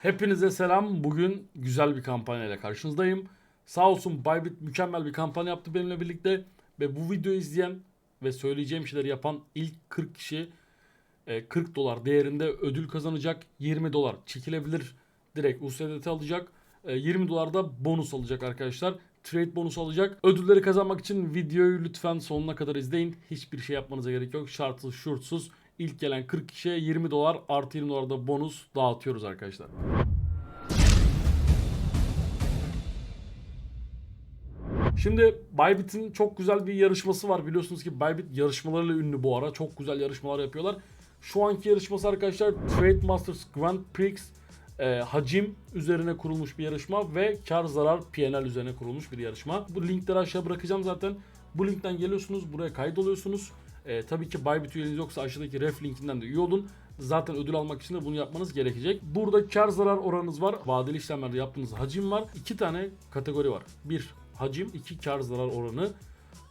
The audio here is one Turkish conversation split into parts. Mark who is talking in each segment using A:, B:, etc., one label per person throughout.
A: Hepinize selam. Bugün güzel bir kampanyayla karşınızdayım. Sağ olsun Bybit mükemmel bir kampanya yaptı benimle birlikte. Ve bu videoyu izleyen ve söyleyeceğim şeyleri yapan ilk 40 kişi e, 40 dolar değerinde ödül kazanacak. 20 dolar çekilebilir direkt USDT alacak. E, 20 dolar da bonus alacak arkadaşlar. Trade bonus alacak. Ödülleri kazanmak için videoyu lütfen sonuna kadar izleyin. Hiçbir şey yapmanıza gerek yok. Şartsız şurtsuz ilk gelen 40 kişiye 20 dolar artı 20 dolar da bonus dağıtıyoruz arkadaşlar. Şimdi Bybit'in çok güzel bir yarışması var. Biliyorsunuz ki Bybit yarışmalarıyla ünlü bu ara. Çok güzel yarışmalar yapıyorlar. Şu anki yarışması arkadaşlar Trade Masters Grand Prix e, hacim üzerine kurulmuş bir yarışma ve kar zarar P&L üzerine kurulmuş bir yarışma. Bu linkleri aşağı bırakacağım zaten. Bu linkten geliyorsunuz, buraya kaydoluyorsunuz. E, tabii ki Bybit üyeniz yoksa aşağıdaki ref linkinden de üye olun. Zaten ödül almak için de bunu yapmanız gerekecek. Burada kar zarar oranınız var. Vadeli işlemlerde yaptığınız hacim var. İki tane kategori var. Bir hacim, iki kar zarar oranı.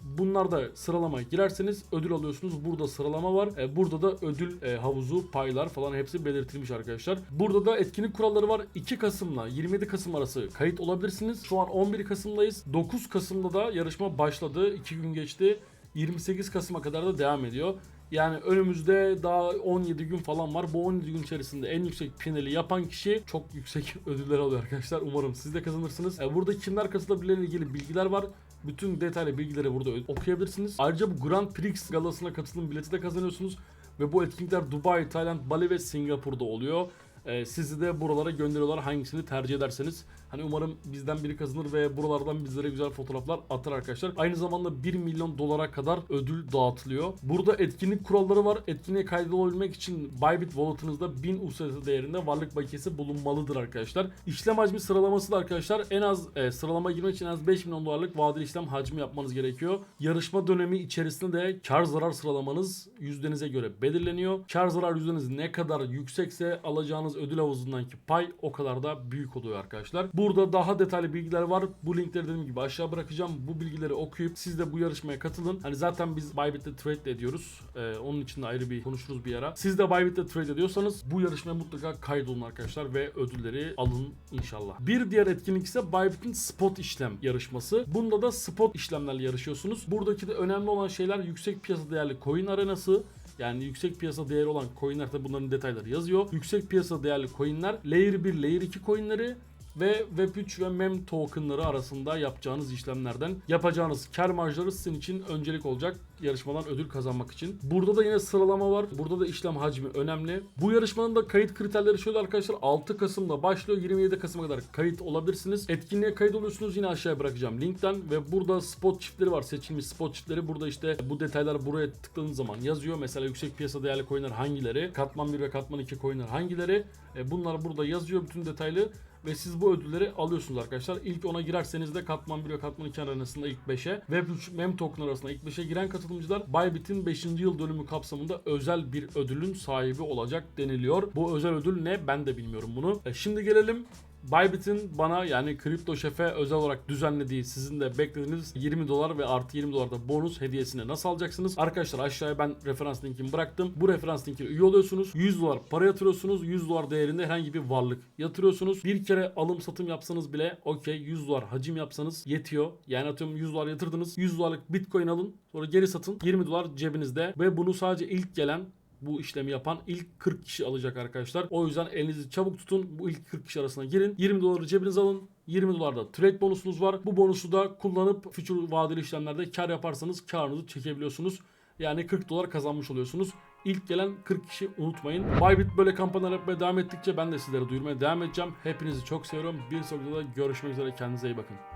A: Bunlarda sıralamaya girerseniz ödül alıyorsunuz. Burada sıralama var. E, burada da ödül e, havuzu, paylar falan hepsi belirtilmiş arkadaşlar. Burada da etkinlik kuralları var. 2 Kasım'la 27 Kasım arası kayıt olabilirsiniz. Şu an 11 Kasım'dayız. 9 Kasım'da da yarışma başladı. 2 gün geçti. 28 Kasım'a kadar da devam ediyor. Yani önümüzde daha 17 gün falan var. Bu 17 gün içerisinde en yüksek pineli yapan kişi çok yüksek ödüller alıyor arkadaşlar. Umarım siz de kazanırsınız. E, burada kimler katılabileceğiyle ilgili bilgiler var. Bütün detaylı bilgileri burada okuyabilirsiniz. Ayrıca bu Grand Prix galasına katılım bileti de kazanıyorsunuz. Ve bu etkinlikler Dubai, Tayland, Bali ve Singapur'da oluyor. Ee, sizi de buralara gönderiyorlar hangisini tercih ederseniz. Hani umarım bizden biri kazanır ve buralardan bizlere güzel fotoğraflar atar arkadaşlar. Aynı zamanda 1 milyon dolara kadar ödül dağıtılıyor. Burada etkinlik kuralları var. Etkinliğe kaydolabilmek için Bybit wallet'ınızda 1000 USDT değerinde varlık bakiyesi bulunmalıdır arkadaşlar. İşlem hacmi sıralaması da arkadaşlar en az e, sıralama girmek için en az 5 milyon dolarlık vadeli işlem hacmi yapmanız gerekiyor. Yarışma dönemi içerisinde de kar zarar sıralamanız yüzdenize göre belirleniyor. Kar zarar yüzdeniz ne kadar yüksekse alacağınız ödül havuzundaki pay o kadar da büyük oluyor arkadaşlar. Burada daha detaylı bilgiler var. Bu linkleri dediğim gibi aşağı bırakacağım. Bu bilgileri okuyup siz de bu yarışmaya katılın. Hani zaten biz Bybit'te trade ediyoruz. Ee, onun için de ayrı bir konuşuruz bir ara. Siz de Bybit'te trade ediyorsanız bu yarışmaya mutlaka kaydolun arkadaşlar ve ödülleri alın inşallah. Bir diğer etkinlik ise Bybit'in spot işlem yarışması. Bunda da spot işlemlerle yarışıyorsunuz. Buradaki de önemli olan şeyler yüksek piyasa değerli coin arenası, yani yüksek piyasa değeri olan coinlerde bunların detayları yazıyor. Yüksek piyasa değerli coinler Layer 1, Layer 2 coinleri ve Web3 ve MEM tokenları arasında yapacağınız işlemlerden yapacağınız kar marjları sizin için öncelik olacak yarışmadan ödül kazanmak için. Burada da yine sıralama var. Burada da işlem hacmi önemli. Bu yarışmanın da kayıt kriterleri şöyle arkadaşlar 6 Kasım'da başlıyor 27 Kasım'a kadar kayıt olabilirsiniz. Etkinliğe kayıt oluyorsunuz yine aşağıya bırakacağım linkten ve burada spot çiftleri var seçilmiş spot çiftleri. Burada işte bu detaylar buraya tıkladığınız zaman yazıyor. Mesela yüksek piyasa değerli coinler hangileri? Katman 1 ve katman 2 coinler hangileri? E, bunlar burada yazıyor bütün detaylı ve siz bu ödülleri alıyorsunuz arkadaşlar. İlk ona girerseniz de katman 1 ve katman 2 arasında ilk 5'e, Web3 mem token arasında ilk 5'e giren katılımcılar Bybit'in 5. yıl dönümü kapsamında özel bir ödülün sahibi olacak deniliyor. Bu özel ödül ne? Ben de bilmiyorum bunu. E, şimdi gelelim Bybit'in bana yani Kripto Şef'e özel olarak düzenlediği sizin de beklediğiniz 20 dolar ve artı 20 dolar da bonus hediyesini nasıl alacaksınız? Arkadaşlar aşağıya ben referans linkimi bıraktım. Bu referans linkine üye oluyorsunuz. 100 dolar para yatırıyorsunuz. 100 dolar değerinde herhangi bir varlık yatırıyorsunuz. Bir kere alım satım yapsanız bile okey 100 dolar hacim yapsanız yetiyor. Yani atıyorum 100 dolar yatırdınız. 100 dolarlık bitcoin alın. Sonra geri satın. 20 dolar cebinizde ve bunu sadece ilk gelen bu işlemi yapan ilk 40 kişi alacak arkadaşlar. O yüzden elinizi çabuk tutun. Bu ilk 40 kişi arasına girin. 20 doları cebinize alın. 20 dolarda trade bonusunuz var. Bu bonusu da kullanıp future vadeli işlemlerde kar yaparsanız karınızı çekebiliyorsunuz. Yani 40 dolar kazanmış oluyorsunuz. İlk gelen 40 kişi unutmayın. Bybit böyle kampanyalar yapmaya devam ettikçe ben de sizlere duyurmaya devam edeceğim. Hepinizi çok seviyorum. Bir sonraki videoda görüşmek üzere. Kendinize iyi bakın.